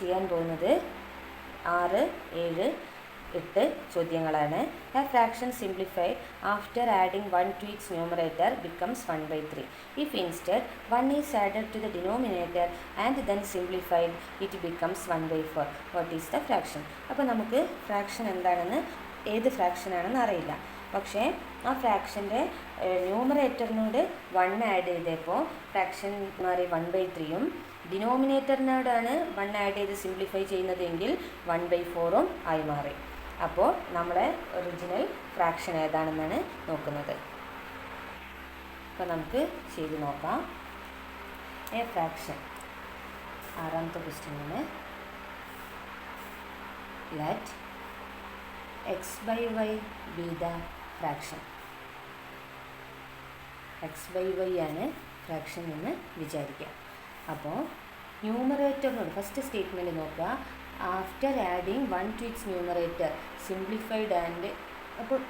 ചെയ്യാൻ പോകുന്നത് ആറ് ഏഴ് എട്ട് ചോദ്യങ്ങളാണ്. A fraction simplified after adding one to its numerator becomes one by three if instead one is added to the denominator and then simplified it becomes one by four what is the fraction അപ്പോൾ നമുക്ക് fraction എന്താണെന്ന് ഏത് ഫ്രാക്ഷനാണെന്ന് അറിയില്ല. പക്ഷേ ആ ഫ്രാക്ഷന്റെ ന്യൂമറേറ്ററിനോട് വൺ ആഡ് ചെയ്തപ്പോൾ ഫ്രാക്ഷൻ മാറി വൺ ബൈ ത്രീയും ഡിനോമിനേറ്ററിനോടാണ് വൺ ആഡ് ചെയ്ത് സിംപ്ലിഫൈ ചെയ്യുന്നതെങ്കിൽ വൺ ബൈ ഫോറും ആയി മാറി. അപ്പോൾ നമ്മളെ ഒറിജിനൽ ഫ്രാക്ഷൻ ഏതാണെന്നാണ് നോക്കുന്നത്. അപ്പോൾ നമുക്ക് ചെയ്ത് നോക്കാം. എ ഫ്രാക്ഷൻ ആറാമത്തെ ക്വസ്റ്റ്യനാണ് let x by y be the fraction x y y ആണ് ഫ്രാക്ഷൻ എന്ന് വിചാരിക്കാം അപ്പോൾ ന്യൂമറേറ്ററിനോട് ഫസ്റ്റ് സ്റ്റേറ്റ്മെന്റ് നോക്കുക. After adding one to its numerator simplified and അപ്പോൾ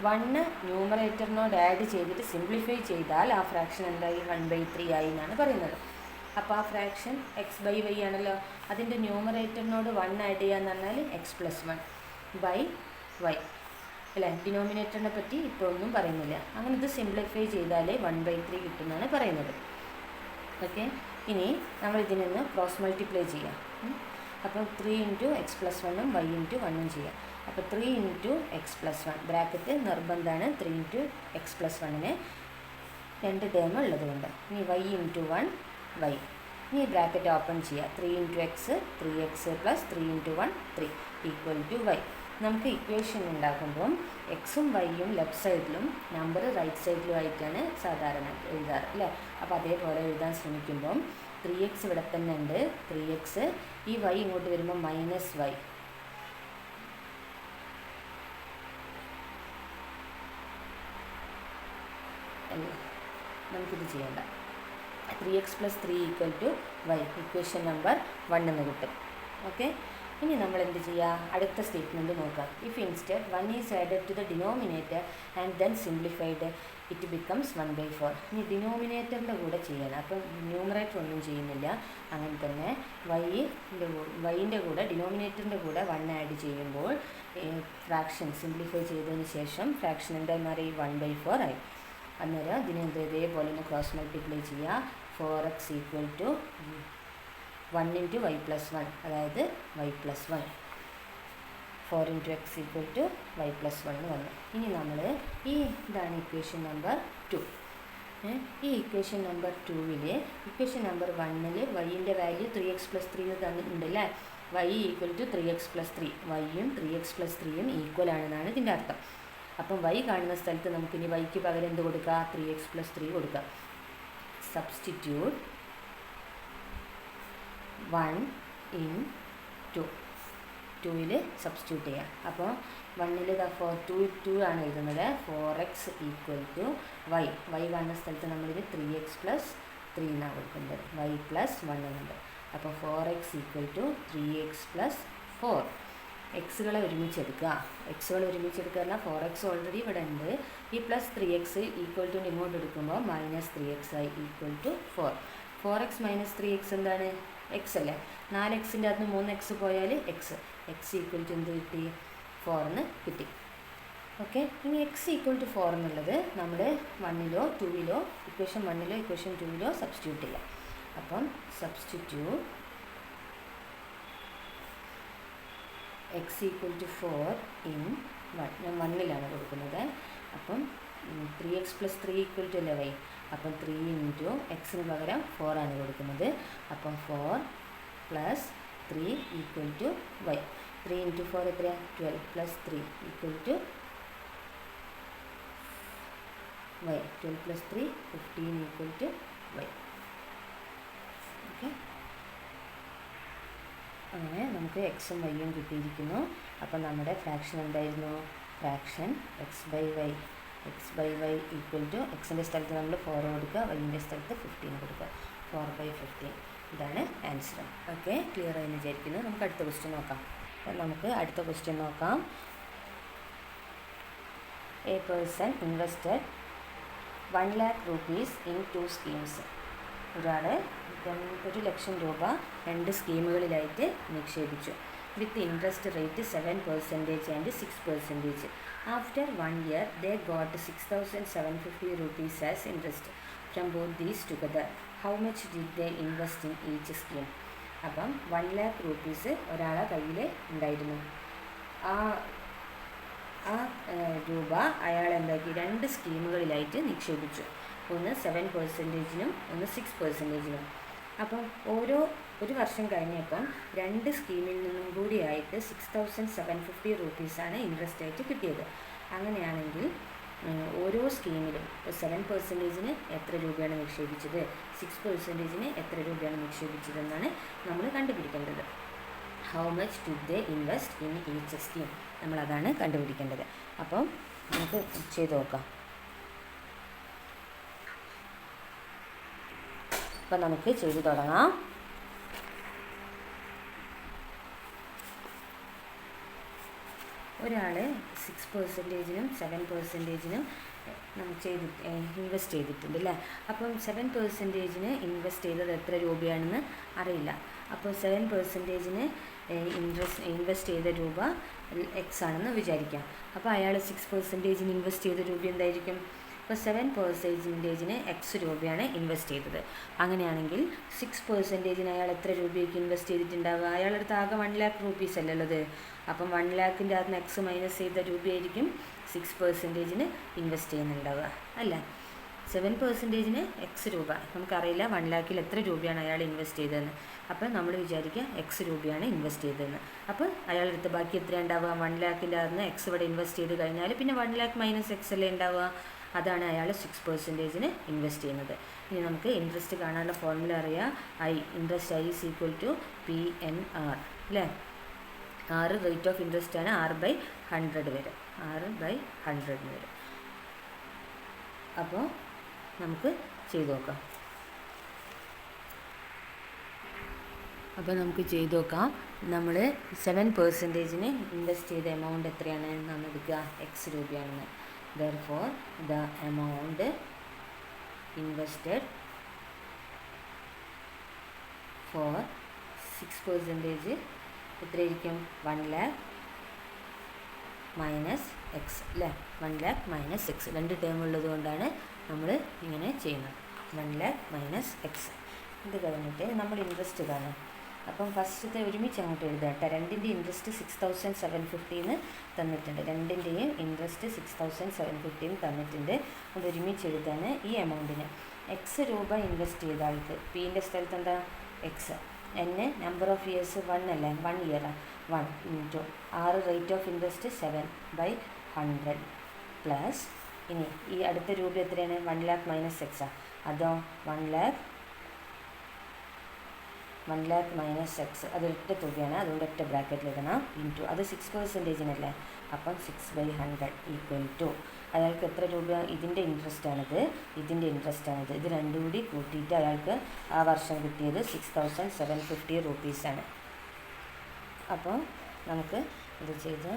വണ്ണ് ന്യൂമറേറ്ററിനോട് ആഡ് ചെയ്തിട്ട് സിംപ്ലിഫൈ ചെയ്താൽ ആ ഫ്രാക്ഷൻ എന്തായി? വൺ ബൈ ത്രീ ആയി എന്നാണ് പറയുന്നത്. അപ്പോൾ ആ ഫ്രാക്ഷൻ എക്സ് ബൈ വൈ ആണല്ലോ. അതിന്റെ ന്യൂമറേറ്ററിനോട് വൺ ആഡ് ചെയ്യാന്ന് പറഞ്ഞാൽ x plus one by y അല്ലേ ഡിനോമിനേറ്ററിനെ പറ്റി ഇപ്പോൾ ഒന്നും പറയുന്നില്ല. അങ്ങനെ ഇത് സിംപ്ലിഫൈ ചെയ്താലേ വൺ ബൈ ത്രീ കിട്ടുമെന്നാണ് പറയുന്നത്. ഓക്കെ ഇനി നമ്മൾ ഇതിൽ നിന്ന് ക്രോസ് മൾട്ടിപ്ലൈ ചെയ്യാം. അപ്പോൾ ത്രീ ഇന്റു എക്സ് പ്ലസ് വണ്ണും വൈ ഇന്റു വണ്ണും ചെയ്യാം. അപ്പോൾ three into X plus one bracket നിർബന്ധമാണ് ത്രീ ഇന്റു എക്സ് പ്ലസ് വണ്ണിന് രണ്ട് ടേം ഉള്ളതുകൊണ്ട് ഇനി വൈ ഇന്റു വൺ വൈ ഇനി ബ്രാക്കറ്റ് ഓപ്പൺ ചെയ്യുക three into X three X plus three into one three equal to Y നമുക്ക് ഇക്വേഷൻ ഉണ്ടാക്കുമ്പം എക്സും വൈയും ലെഫ്റ്റ് സൈഡിലും നമ്പർ റൈറ്റ് സൈഡിലും ആയിട്ടാണ് സാധാരണ എഴുതാറ് അല്ലേ? അപ്പോൾ അതേപോലെ എഴുതാൻ ശ്രമിക്കുമ്പം ത്രീ എക്സ് ഇവിടെ തന്നെ ഉണ്ട്. ത്രീ എക്സ് ഈ വൈ ഇങ്ങോട്ട് വരുമ്പോൾ മൈനസ് വൈ നമുക്കിത് ചെയ്യണ്ട. Three x plus three equal to y equation number one എന്ന് കിട്ടും. ഓക്കെ ഇനി നമ്മൾ എന്ത് ചെയ്യുക അടുത്ത സ്റ്റേറ്റ്മെന്റ് നോക്കാം. If instead one is added to the denominator and then simplified it becomes one by four ഇനി ഡിനോമിനേറ്ററിന്റെ കൂടെ ചെയ്യണം. അപ്പം ന്യൂമറേറ്റർ ഒന്നും ചെയ്യുന്നില്ല. അങ്ങനെ തന്നെ വൈന്റെ വൈന്റെ കൂടെ ഡിനോമിനേറ്ററിന്റെ കൂടെ വൺ ആഡ് ചെയ്യുമ്പോൾ ഫ്രാക്ഷൻ സിംപ്ലിഫൈ ചെയ്തതിന് ശേഷം ഫ്രാക്ഷൻ എന്തായി മാറി? വൺ ബൈ ഫോർ ആയി. അന്നേരം ഇതിനെ ഇതേപോലെ ഒന്ന് ക്രോസ് മൾട്ടിപ്ലൈ ചെയ്യുക four x equal to one into y plus one അതായത് y plus one four into x equal to y plus one വന്നു. ഇനി നമ്മൾ ഈ ഇതാണ് ഇക്വേഷൻ നമ്പർ ടു ഈ ഇക്വേഷൻ നമ്പർ ടൂവിൽ ഇക്വേഷൻ നമ്പർ വണ്ണിൽ വൈന്റെ value three x plus three തന്നിട്ടുണ്ട് അല്ലേ y equal to three x plus three വൈയും three X plus ത്രീയും ഈക്വൽ ആണെന്നാണ് ഇതിന്റെ അർത്ഥം. അപ്പം വൈ കാണുന്ന സ്ഥലത്ത് നമുക്കിനി വൈക്ക് പകരം എന്ത് കൊടുക്കാം? ത്രീ എക്സ് പ്ലസ് ത്രീ കൊടുക്കാം. Substitute one in two. ടുവിൽ സബ്സ്റ്റിറ്റ്യൂട്ട് ചെയ്യാം. അപ്പോൾ വണ്ണിൽ ഫോർ ടു ടു ആണ് എഴുതുന്നത്. Four x equal to y y കാണുന്ന സ്ഥലത്ത് നമ്മളിത് ത്രീ എക്സ് പ്ലസ് ത്രീ എന്നാണ് കൊടുക്കുന്നത്. വൈ പ്ലസ് വൺ എന്നുണ്ട് അപ്പോൾ four x equal to three x plus four എക്സുകളെ ഒരുമിച്ച് എടുക്കുക എക്സുകൾ ഒരുമിച്ച് എടുക്കുക പറഞ്ഞാൽ ഫോർ എക്സ് ഓൾറെഡി ഇവിടെ ഉണ്ട്. ഈ plus three x equal to ഇങ്ങോട്ട് എടുക്കുമ്പോൾ മൈനസ് ത്രീ എക്സ് ആയി equal to four four x minus three x എന്താണ്? എക്സ് അല്ലേ? നാല് എക്സിന്റെ അകത്ത് മൂന്ന് എക്സ് പോയാൽ എക്സ് എക്സ് ഈക്വൽ ടു എന്ത് കിട്ടി? ഫോറിന് കിട്ടി. ഓക്കെ ഇനി എക്സ് ഈക്വൽ ടു ഫോർ എന്നുള്ളത് നമ്മൾ വണ്ണിലോ ടൂവിലോ ഇക്വേഷൻ വണ്ണിലോ ഇക്വേഷൻ ടൂവിലോ സബ്സ്റ്റിറ്റ്യൂട്ട് ചെയ്യാം. അപ്പം substitute x equal to four in one ഞാൻ വണ്ണിലാണ് കൊടുക്കുന്നത്. അപ്പം three x plus three equal to അല്ലേ വൈ അപ്പം ത്രീ ഇന്റു എക്സിന് പകരം ഫോറാണ് കൊടുക്കുന്നത്. അപ്പം four plus three equal to y three into four എത്രയാണ് twelve plus three equal to y twelve plus three fifteen equal to y okay അങ്ങനെ നമുക്ക് എക്സും വൈയും കിട്ടിയിരിക്കുന്നു. അപ്പം നമ്മുടെ ഫ്രാക്ഷൻ എന്തായിരുന്നു? Fraction x by y x by y equal to എക്സിന്റെ സ്ഥലത്ത് നമ്മൾ ഫോർ കൊടുക്കുക വൈന്റെ സ്ഥലത്ത് ഫിഫ്റ്റീൻ കൊടുക്കുക. ഫോർ ബൈ ഫിഫ്റ്റീൻ ഇതാണ് ആൻസർ ഓക്കെ ക്ലിയർ ആയി വിചാരിക്കുന്നു. നമുക്ക് അടുത്ത ക്വസ്റ്റ്യൻ നോക്കാം. അപ്പം നമുക്ക് അടുത്ത ക്വസ്റ്റ്യൻ നോക്കാം. A person invested one lakh rupees in two schemes ഒരാൾ ഒരു ലക്ഷം രൂപ രണ്ട് സ്കീമുകളിലായിട്ട് നിക്ഷേപിച്ചു. With interest rate seven percentage and six percentage after one year they got six thousand seven fifty rupees as interest from both these together how much did they invest in each scheme അപ്പം one lakh rupees ഒരാളെ കയ്യിൽ ഉണ്ടായിരുന്നു. ആ ആ രൂപ അയാൾ എന്താക്കി? രണ്ട് സ്കീമുകളിലായിട്ട് നിക്ഷേപിച്ചു. ഒന്ന് സെവൻ പെർസെന്റേജിനും ഒന്ന് സിക്സ് പെർസെന്റേജിനും അപ്പം ഓരോ ഒരു വർഷം കഴിഞ്ഞപ്പം രണ്ട് സ്കീമിൽ നിന്നും കൂടിയായിട്ട് സിക്സ് തൗസൻഡ് സെവൻ ഫിഫ്റ്റി റുപ്പീസാണ് ഇൻട്രസ്റ്റ് ആയിട്ട് കിട്ടിയത്. അങ്ങനെയാണെങ്കിൽ ഓരോ സ്കീമിലും സെവൻ പെർസെന്റേജിന് എത്ര രൂപയാണ് നിക്ഷേപിച്ചത്? സിക്സ് പെർസെന്റേജിന് എത്ര രൂപയാണ് നിക്ഷേപിച്ചതെന്നാണ് നമ്മൾ കണ്ടുപിടിക്കേണ്ടത്. How much to they invest in each scheme നമ്മളതാണ് കണ്ടുപിടിക്കേണ്ടത്. അപ്പം നമുക്ക് ചെയ്ത് നോക്കാം. അപ്പം നമുക്ക് ചെയ്തു തുടങ്ങാം. ഒരാൾ സിക്സ് പെർസെന്റേജിനും സെവൻ പെർസെന്റേജിനും നമുക്ക് ചെയ്തി ഇൻവെസ്റ്റ് ചെയ്തിട്ടുണ്ട് അല്ലേ അപ്പം സെവൻ പെർസെന്റേജിന് ഇൻവെസ്റ്റ് ചെയ്തത് എത്ര രൂപയാണെന്ന് അറിയില്ല. അപ്പോൾ സെവൻ പെർസെന്റേജിന് ഇൻട്രസ്റ്റ് ഇൻവെസ്റ്റ് ചെയ്ത രൂപ എക്സ് ആണെന്ന് വിചാരിക്കാം. അപ്പോൾ അയാൾ സിക്സ് പെർസെന്റേജിന് ഇൻവെസ്റ്റ് ചെയ്ത രൂപ എന്തായിരിക്കും? ഇപ്പോൾ സെവൻ പെർസെന്റേജിന് എക്സ് രൂപയാണ് ഇൻവെസ്റ്റ് ചെയ്തത്. അങ്ങനെയാണെങ്കിൽ സിക്സ് പെർസെന്റേജിന് അയാൾ എത്ര രൂപയ്ക്ക് ഇൻവെസ്റ്റ് ചെയ്തിട്ടുണ്ടാവുക? അയാളുടെ അടുത്ത് ആകെ വൺ ലാക്ക് റുപ്പീസ് അല്ലേ ഉള്ളത്? അപ്പം വൺ ലാക്കിന്റെ അകത്ത് എക്സ് മൈനസ് ചെയ്ത രൂപയായിരിക്കും സിക്സ് പെർസെന്റേജിന് ഇൻവെസ്റ്റ് ചെയ്യുന്നുണ്ടാവുക. അല്ല? സെവൻ പെർസെന്റേജിന് എക്സ് രൂപ. നമുക്കറിയില്ല വൺ ലാക്കിൽ എത്ര രൂപയാണ് അയാൾ ഇൻവെസ്റ്റ് ചെയ്തതെന്ന്. അപ്പോൾ നമ്മൾ വിചാരിക്കുക എക്സ് രൂപയാണ് ഇൻവെസ്റ്റ് ചെയ്തതെന്ന്. അപ്പോൾ അയാളുടെ അടുത്ത് ബാക്കി എത്ര ഉണ്ടാവുക? വൺ ലാക്കിന്റെ അകത്ത് എക്സ് ഇവിടെ ഇൻവെസ്റ്റ് ചെയ്ത് കഴിഞ്ഞാൽ പിന്നെ വൺ ലാക്ക് മൈനസ് എക്സ് അല്ലേ ഉണ്ടാവുക? അതാണ് അയാൾ സിക്സ് പെർസെന്റേജിന് ഇൻവെസ്റ്റ് ചെയ്യുന്നത്. ഇനി നമുക്ക് ഇൻട്രസ്റ്റ് കാണാനുള്ള ഫോർമുല അറിയാം. I interest I is equal to P N R അല്ലേ? ആറ് റേറ്റ് ഓഫ് ഇൻട്രസ്റ്റ് ആണ് ആറ് ബൈ ഹൺഡ്രഡ് വരും. ആറ് ബൈ ഹൺഡ്രഡ് വരും. അപ്പോൾ നമുക്ക് ചെയ്തു നോക്കാം. അപ്പോൾ നമുക്ക് ചെയ്തു നോക്കാം. നമ്മൾ സെവൻ പെർസെന്റേജിന് ഇൻവെസ്റ്റ് ചെയ്ത എമൗണ്ട് എത്രയാണ് എടുക്കുക? എക്സ് രൂപയാണെന്ന്. ദർ the amount invested for for six percentage എത്രയായിരിക്കും? വൺ ലാക്ക് മൈനസ് എക്സ് അല്ലേ വൺ ലാക്ക് മൈനസ് എക്സ് രണ്ട് ടേം ഉള്ളത് കൊണ്ടാണ് നമ്മൾ ഇങ്ങനെ ചെയ്യുന്നത്. വൺ ലാക്ക് മൈനസ് എക്സ് ഇത് കഴിഞ്ഞിട്ട് നമ്മൾ ഇൻട്രസ്റ്റ് കാണാം അപ്പം ഫസ്റ്റത്തെ ഒരുമിച്ച് അങ്ങോട്ട് എഴുതാം കേട്ടോ. രണ്ടിന്റെ ഇൻട്രസ്റ്റ് സിക്സ് തൗസൻഡ് സെവൻ ഫിഫ്റ്റീന്ന് തന്നിട്ടുണ്ട്. രണ്ടിന്റെയും interest six thousand seven fifteen തന്നിട്ടുണ്ട്. അത് ഒരുമിച്ച് എഴുതാൻ ഈ എമൗണ്ടിന് എക്സ് രൂപ ഇൻവെസ്റ്റ് ചെയ്ത ആൾക്ക്. പിന്റെ സ്ഥലത്ത് എന്താ? X N number of years one അല്ലേ? One ഇയറാണ് one into R rate of interest seven by hundred plus ഇനി ഈ അടുത്ത രൂപ എത്രയാണ്? വൺ ലാക്ക് മൈനസ് എക്സാണ് അതോ one lakh one lakh minus x അത് ഒറ്റ തുകയാണ്. അതുകൊണ്ട് ഒറ്റ ബ്രാക്കറ്റിൽ ഇടണം. ഇന്റു അത് സിക്സ് പെർസെന്റേജിനല്ലേ അപ്പം six by hundred equal to അയാൾക്ക് എത്ര രൂപ? ഇതിന്റെ ഇൻട്രസ്റ്റ് ആണിത്. ഇതിന്റെ ഇൻട്രസ്റ്റ് ആണിത്. ഇത് രണ്ടും കൂടി കൂട്ടിയിട്ട് അയാൾക്ക് ആ വർഷം കിട്ടിയത് സിക്സ് തൗസൻഡ് സെവൻ ഫിഫ്റ്റി റുപ്പീസാണ് അപ്പോൾ നമുക്ക് ഇത് ചെയ്ത്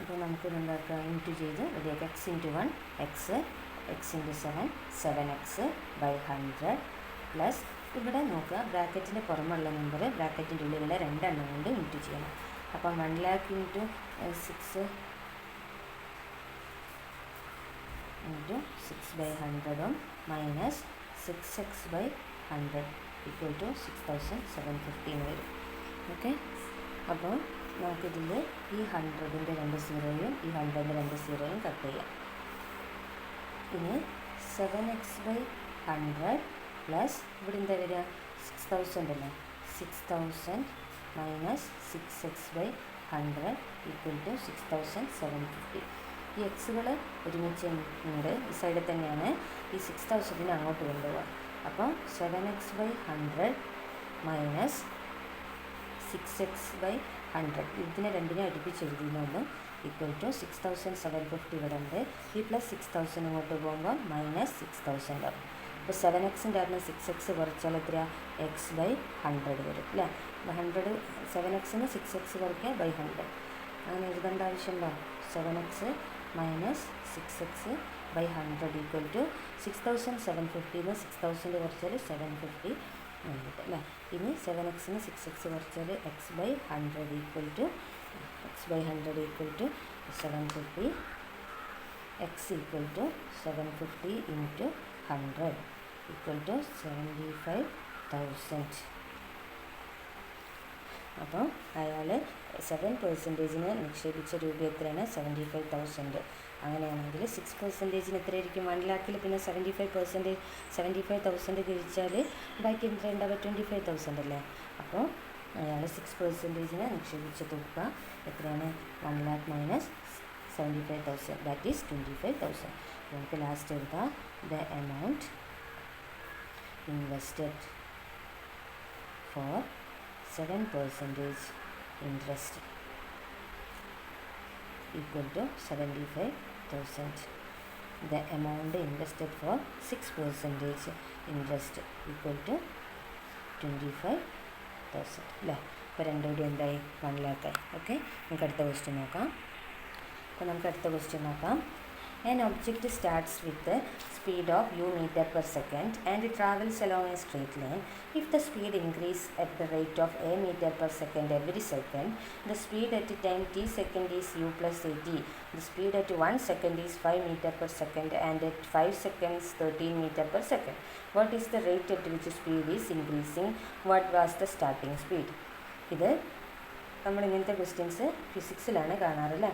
അപ്പോൾ നമുക്ക് ഇതെന്താക്കുക ഇന്റു ചെയ്ത് റെഡിയാക്കുക x into one x x into seven seven x by hundred plus ഇവിടെ നോക്കുക. ബ്രാക്കറ്റിന്റെ പുറമുള്ള നമ്പർ ബ്രാക്കറ്റിന്റെ ഉള്ളിലുള്ള രണ്ടെണ്ണം കൊണ്ട് ഇന്റു ചെയ്യണം. അപ്പം one lakh into six into six by ഹൺഡ്രഡും minus six x by hundred equal to six thousand seven fifteen വരും. Okay അപ്പോൾ നമുക്കിതിൽ ഈ ഹൺഡ്രഡിന്റെ രണ്ട് സീറോയും ഈ ഹൺഡ്രഡിന്റെ രണ്ട് സീറോയും കട്ട് ചെയ്യാം. ഇനി seven x by hundred plus ഇവിടെ എന്താ വരിക? സിക്സ് തൗസൻഡ് അല്ലേ? Six thousand minus six x by hundred equal to six thousand seven fifty ഈ എക്സുകൾ ഒരുമിച്ച് ഉണ്ട്. ഈ സൈഡിൽ തന്നെയാണ് ഈ സിക്സ് തൗസൻഡിന് അങ്ങോട്ട് കൊണ്ടുപോകുക അപ്പോൾ seven x by hundred minus six x by hundred ഇതിനെ രണ്ടിനെ അടുപ്പിച്ച് എഴുതിയതുകൊണ്ടും equal to six thousand seven fifty ഇവിടെ ഉണ്ട്. ഈ പ്ലസ് സിക്സ് തൗസൻഡ് ഇങ്ങോട്ട് പോകുമ്പോൾ മൈനസ് സിക്സ് തൗസൻഡ് ആവും ഇപ്പോൾ സെവൻ എക്സിന്റെ അകത്ത് സിക്സ് എക്സ് കുറച്ചാൽ എത്ര എക്സ് ബൈ ഹൺഡ്രഡ് വരും അല്ലേ? അപ്പോൾ ഹൺഡ്രഡ് സെവൻ എക്സിന് സിക്സ് എക്സ് കുറയ്ക്കുക ബൈ ഹൺഡ്രഡ് അങ്ങനെ എഴുതേണ്ട ആവശ്യമുണ്ടോ seven x minus six x by hundred equal to six thousand seven ഫിഫ്റ്റിന്ന് six thousand കുറച്ചാൽ സെവൻ ഫിഫ്റ്റി വന്നിട്ട് അല്ലേ? ഇനി സെവൻ എക്സിന് സിക്സ് എക്സ് കുറച്ചാൽ x by hundred equal to x by hundred equal to seven fifty x equal to seven fifty into hundred equal to seventy five thousand അപ്പോൾ അയാൾ seven പെർസെന്റേജിന് നിക്ഷേപിച്ച രൂപ എത്രയാണ്? സെവന്റി ഫൈവ് തൗസൻഡ് അങ്ങനെയാണെങ്കിൽ six പെർസെന്റേജിന് എത്രയായിരിക്കും? വൺ ലാക്കിൽ പിന്നെ seventy five percentage seventy five thousand തിരിച്ചാൽ ബാക്കി എത്ര ഉണ്ടാവുക? ട്വന്റി ഫൈവ് തൗസൻഡ് അല്ലേ? അപ്പോൾ അയാൾ സിക്സ് പെർസെന്റേജിന് നിക്ഷേപിച്ച തുക എത്രയാണ്? One lakh minus seventy five thousand that is twenty five thousand നമുക്ക് ലാസ്റ്റ് എഴുതാം the amount for seven percentage interest equal to 75,000. The amount invested for 6 percentage interest equal to 25,000. അല്ലേ അപ്പോൾ രണ്ടും കൂടി എന്തായി? വൺ ലാക്കായി ഓക്കെ നമുക്ക് അടുത്ത ക്വസ്റ്റ്യൻ നോക്കാം. അപ്പോൾ നമുക്ക് അടുത്ത ക്വസ്റ്റ്യൻ നോക്കാം. An object starts with speed of u meter per second and travels along a straight line if the speed increase at the rate of a meter per second every second the speed at ten t second is u plus a t the speed at one second is five meter per second and at five seconds thirteen meter per second what is the rate at which speed is increasing what was the starting speed ഇത് നമ്മൾ ഇങ്ങനത്തെ questions ഫിസിക്സിലാണ് കാണാറല്ലേ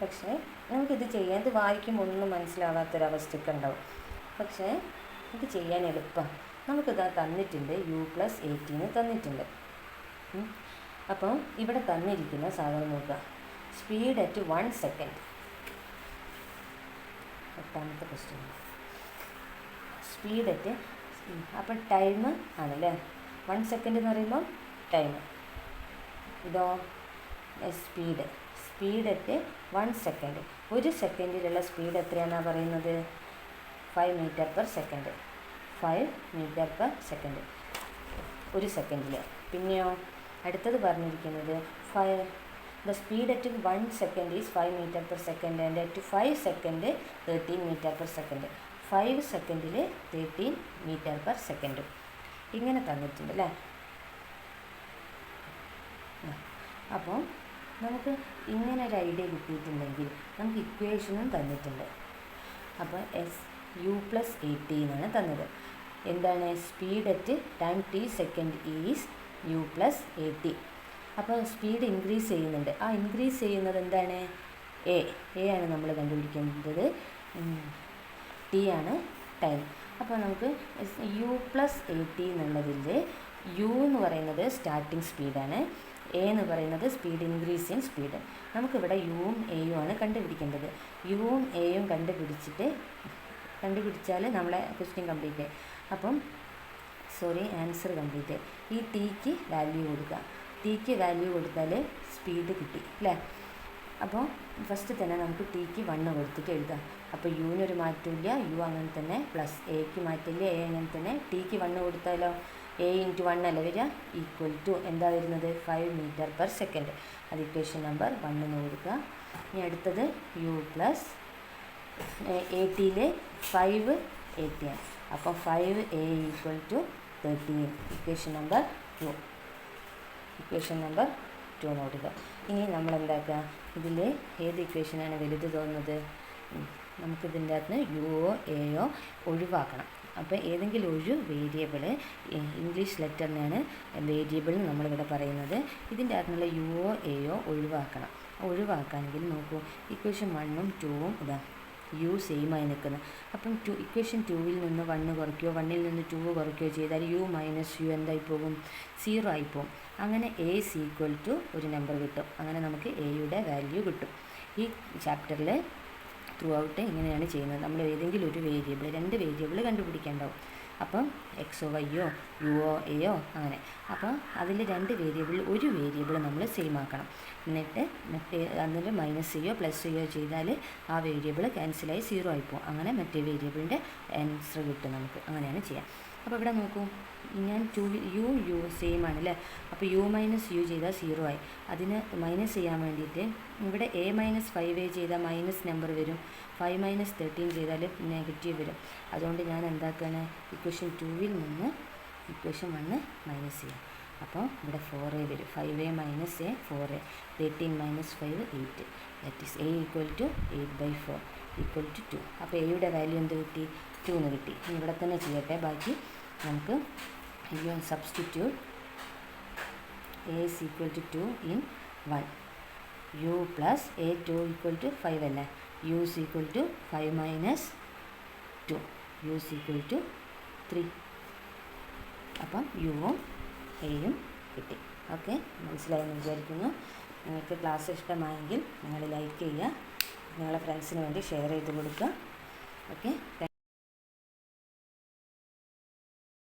പക്ഷേ നമുക്കിത് ചെയ്യാൻ ഇത് വായിക്കുമ്പോൾ ഒന്നും മനസ്സിലാവാത്തൊരവസ്ഥയൊക്കെ ഉണ്ടാവും പക്ഷേ ഇത് ചെയ്യാൻ എളുപ്പം. നമുക്കിത് തന്നിട്ടുണ്ട് യു പ്ലസ് എയ്റ്റീന് തന്നിട്ടുണ്ട്. അപ്പം ഇവിടെ തന്നിരിക്കുന്ന സാധനം നോക്കുക. സ്പീഡ് അറ്റ് വൺ സെക്കൻഡ് എട്ടാമത്തെ ക്വസ്റ്റ്യൻ സ്പീഡ് അറ്റ് അപ്പം ടൈം ആണല്ലേ? വൺ സെക്കൻഡ് എന്ന് പറയുമ്പോൾ ടൈം ഇതോ? Speed speed at one second ഒരു സെക്കൻഡിലുള്ള സ്പീഡ് എത്രയാണെന്നാണ് പറയുന്നത്? Five meter per second five meter per second ഒരു സെക്കൻഡിൽ പിന്നെയോ? അടുത്തത് പറഞ്ഞിരിക്കുന്നത് five the speed at one second is five meter per second and at five second thirteen meter per second five സെക്കൻഡിൽ തേർട്ടീൻ മീറ്റർ പെർ സെക്കൻഡ് ഇങ്ങനെ തന്നിട്ടുണ്ട് അല്ലേ അപ്പോൾ നമുക്ക് ഇങ്ങനെ ഒരു ഐഡിയ കിട്ടിയിട്ടുണ്ടെങ്കിൽ നമുക്ക് ഇക്വേഷനും തന്നിട്ടുണ്ട്. അപ്പോൾ എസ് യു പ്ലസ് എയ്റ്റി എന്നാണ് തന്നത്. എന്താണ്? Speed at time t second is u plus a t അപ്പോൾ സ്പീഡ് ഇൻക്രീസ് ചെയ്യുന്നുണ്ട്. ആ ഇൻക്രീസ് ചെയ്യുന്നത് എന്താണ്? എ എ ആണ് നമ്മൾ കണ്ടുപിടിക്കേണ്ടത്. ടി ആണ് ടൈം അപ്പോൾ നമുക്ക് യു പ്ലസ് എയ്റ്റി എന്നുള്ളതിൽ യു എന്ന് പറയുന്നത് സ്റ്റാർട്ടിംഗ് സ്പീഡാണ് എ എന്ന് പറയുന്നത് സ്പീഡ് ഇൻക്രീസ് ഇൻ സ്പീഡ് നമുക്കിവിടെ യുവും എയും ആണ് കണ്ടുപിടിക്കേണ്ടത്. യുവും എയും കണ്ടുപിടിച്ചിട്ട് കണ്ടുപിടിച്ചാൽ നമ്മളെ ക്വസ്റ്റ്യൻ കംപ്ലീറ്റ് അപ്പം സോറി ആൻസർ കംപ്ലീറ്റ് ഈ ടീക്ക് വാല്യൂ കൊടുക്കുക ടീക്ക് വാല്യൂ കൊടുത്താൽ സ്പീഡ് കിട്ടി അല്ലേ? അപ്പോൾ ഫസ്റ്റ് തന്നെ നമുക്ക് ടിക്ക് വണ്ണ് കൊടുത്തിട്ട് എഴുതാം. അപ്പോൾ യുവിനൊരു മാറ്റമില്ല. യു അങ്ങനെ തന്നെ പ്ലസ് എക്ക് മാറ്റമില്ല. എ അങ്ങനെ തന്നെ ടിക്ക് വണ്ണ് കൊടുത്താലോ? എ ഇന്റു വൺ അല്ല വരിക? ഈക്വൽ ടു എന്താ വരുന്നത്? ഫൈവ് മീറ്റർ പെർ സെക്കൻഡ് അത് ഇക്വേഷൻ നമ്പർ വണ്ണെന്ന് കൊടുക്കുക. ഇനി അടുത്തത് യു പ്ലസ് എയ്റ്റിയിൽ ഫൈവ് ആണ്. അപ്പോൾ five a equal to thirteen equation number two equation number two കൊടുക്കുക. ഇനി നമ്മൾ എന്താക്കുക? ഇതിൽ ഏത് ഇക്വേഷനാണ് വലുത് തോന്നുന്നത്. നമുക്കിതിന്റെ അകത്ത് യുഒ എയോ ഒഴിവാക്കണം. അപ്പോൾ ഏതെങ്കിലും ഒരു വേരിയബിൾ ഇംഗ്ലീഷ് ലെറ്ററിനാണ് വേരിയബിൾ നമ്മളിവിടെ പറയുന്നത്. ഇതിന്റെ അകത്തുനിന്നുള്ള യുഒ എയോ ഒഴിവാക്കണം. ഒഴിവാക്കാണെങ്കിൽ നോക്കൂ ഇക്വേഷൻ വണ്ണും ടൂവും ഇതാ യു സെയിമായി നിൽക്കുന്നത് അപ്പം ടു ഇക്വേഷൻ ടൂവിൽ നിന്ന് വണ്ണ് കുറയ്ക്കുകയോ വണ്ണിൽ നിന്ന് ടൂ കുറയ്ക്കുകയോ ചെയ്താൽ യു മൈനസ് യു എന്തായി പോകും? സീറോ ആയി പോകും. അങ്ങനെ എ ഈസ് ഈക്വൽ ടു ഒരു നമ്പർ കിട്ടും. അങ്ങനെ നമുക്ക് എയുടെ വാല്യൂ കിട്ടും. ഈ ചാപ്റ്ററിൽ ത്രൂ ഔട്ട് ഇങ്ങനെയാണ് ചെയ്യുന്നത്? നമ്മൾ ഏതെങ്കിലും ഒരു വേരിയബിൾ രണ്ട് വേരിയബിൾ കണ്ടുപിടിക്കേണ്ടാവും. അപ്പം എക്സോ വൈയോ യുഒ എയോ അങ്ങനെ. അപ്പോൾ അതിൽ രണ്ട് വേരിയബിൾ ഒരു വേരിയബിൾ നമ്മൾ സെയിം ആക്കണം. എന്നിട്ട് മറ്റേ അതിന്റെ മൈനസ് ചെയ്യോ പ്ലസ് ചെയ്യോ ചെയ്താൽ ആ വേരിയബിൾ ക്യാൻസലായി സീറോ ആയി പോകും അങ്ങനെ മറ്റേ വേരിയബിളിന്റെ ആൻസർ കിട്ടും നമുക്ക്. അങ്ങനെയാണ് ചെയ്യുക അപ്പോൾ ഇവിടെ നോക്കൂ. ഞാൻ ടു യു യു സെയിം ആണ് അല്ലേ അപ്പോൾ യു മൈനസ് യു ചെയ്താൽ സീറോ ആയി. അതിന് മൈനസ് ചെയ്യാൻ വേണ്ടിയിട്ട് ഇവിടെ എ മൈനസ് ഫൈവ് എ ചെയ്താൽ മൈനസ് നമ്പർ വരും. ഫൈവ് മൈനസ് തേർട്ടീൻ ചെയ്താൽ നെഗറ്റീവ് വരും. അതുകൊണ്ട് ഞാൻ എന്താക്കുകയാണ് ഇക്വേഷൻ ടുവിൽ നിന്ന് ഇക്വേഷൻ വണ്ണ് മൈനസ് ചെയ്യാം. അപ്പോൾ ഇവിടെ ഫോർ എ വരും. Five A minus A four A thirteen minus five eight that is A equal to eight by four equal to two അപ്പോൾ എയുടെ വാല്യൂ എന്ത് കിട്ടി? ടു എന്ന് കിട്ടി. ഇവിടെ തന്നെ ചെയ്യട്ടെ. ബാക്കി നമുക്ക് substitute A is equal to two in one U plus A two equal to five അല്ലേ? U is equal to five minus two U is equal to three അപ്പം യുവും എയും കിട്ടി. ഓക്കെ മനസ്സിലായെന്ന് വിചാരിക്കുന്നു. നിങ്ങൾക്ക് ക്ലാസ് ഇഷ്ടമായെങ്കിൽ നിങ്ങൾ ലൈക്ക് ചെയ്യുക. നിങ്ങളുടെ ഫ്രണ്ട്സിന് വേണ്ടി ഷെയർ ചെയ്ത് കൊടുക്കുക. ഓക്കെ